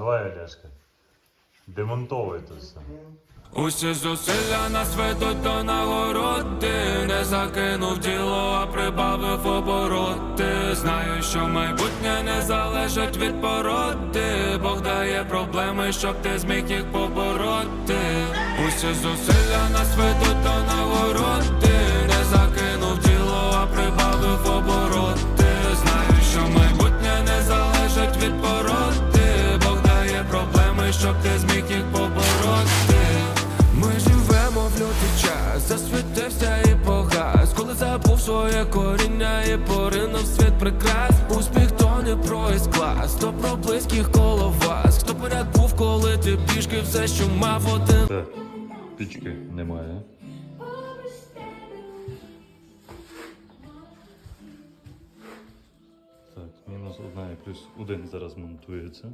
давай, Олешка. Демонтовуй то все. Усі зусилля нас ведуть до нагороди Не закинув діло, а прибавив обороти Знаю, що майбутнє не залежить від породи Бог дає проблеми, щоб ти зміг їх побороти Усі зусилля нас ведуть до нагороди щоб ти зміг їх побороти. Ми живемо в лютий час, засвітився і погас. Коли забув своє коріння і поринув світ прикрас. Успіх то не про клас, то про близьких коло вас. Хто поряд був, коли ти пішки все, що мав один. Так, пічки немає. Так, мінус одна і плюс один зараз монтується.